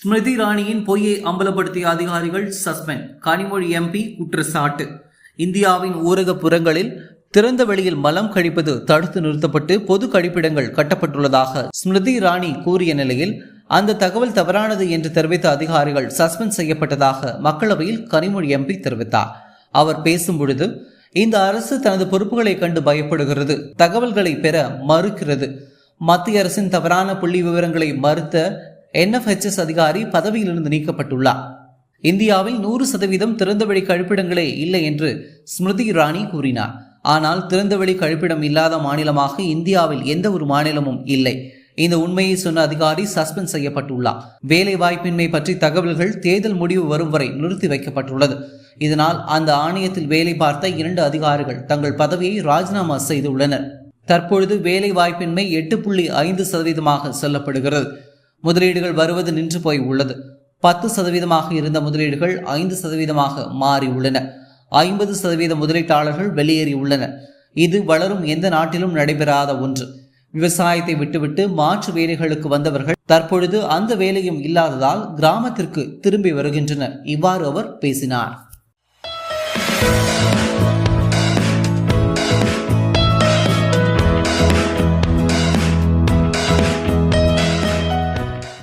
ஸ்மிருதி இராணியின் பொய்யை அம்பலப்படுத்திய அதிகாரிகள் suspend. Kanimozhi MP குற்றச்சாட்டு. இந்தியாவின் ஊரக புறங்களில் திறந்த வெளியில் மலம் கழிப்பது தடுத்து நிறுத்தப்பட்டு பொது கழிப்பிடங்கள் கட்டப்பட்டுள்ளதாக ஸ்மிருதி இராணி கூறிய நிலையில் அந்த தகவல் தவறானது என்று தெரிவித்த அதிகாரிகள் சஸ்பெண்ட் செய்யப்பட்டதாக மக்களவையில் கனிமொழி எம்பி தெரிவித்தார். அவர் பேசும் பொழுது இந்த அரசு தனது பொறுப்புகளை கண்டு பயப்படுகிறது. தகவல்களை பெற மறுக்கிறது. மத்திய அரசின் தவறான புள்ளி விவரங்களை மறுத்த என்எஃப்ஹெச்எஸ் அதிகாரி பதவியிலிருந்து நீக்கப்பட்டுள்ளார். இந்தியாவில் நூறு சதவீதம் திறந்தவெளி கழிப்பிடங்களே இல்லை என்று ஸ்மிருதி இரானி கூறினார். ஆனால் திறந்தவெளி கழிப்பிடம் இல்லாத மாநிலமாக இந்தியாவில் எந்த ஒரு மாநிலமும் இல்லை. இந்த உண்மையை சொன்ன அதிகாரி சஸ்பெண்ட் செய்யப்பட்டுள்ளார். வேலை வாய்ப்பின்மை பற்றி தகவல்கள் தேர்தல் முடிவு வரும் வரை நிறுத்தி வைக்கப்பட்டுள்ளது. இதனால் அந்த ஆணையத்தில் வேலை பார்த்த இரண்டு அதிகாரிகள் தங்கள் பதவியை ராஜினாமா செய்துள்ளனர். தற்பொழுது வேலை வாய்ப்பின்மை எட்டு புள்ளி ஐந்து சதவீதமாக சொல்லப்படுகிறது. முதலீடுகள் வருவது நின்று போய் உள்ளது. பத்து சதவீதமாக இருந்த முதலீடுகள் ஐந்து சதவீதமாக மாறி உள்ளன. ஐம்பது சதவீத முதலீட்டாளர்கள் வெளியேறியுள்ளனர் இது வளரும் எந்த நாட்டிலும் நடைபெறாத ஒன்று. விவசாயத்தை விட்டுவிட்டு மாற்று வேலைகளுக்கு வந்தவர்கள் தற்பொழுது அந்த வேலையும் இல்லாததால் கிராமத்திற்கு திரும்பி வருகின்றனர். இவ்வாறு அவர் பேசினார்.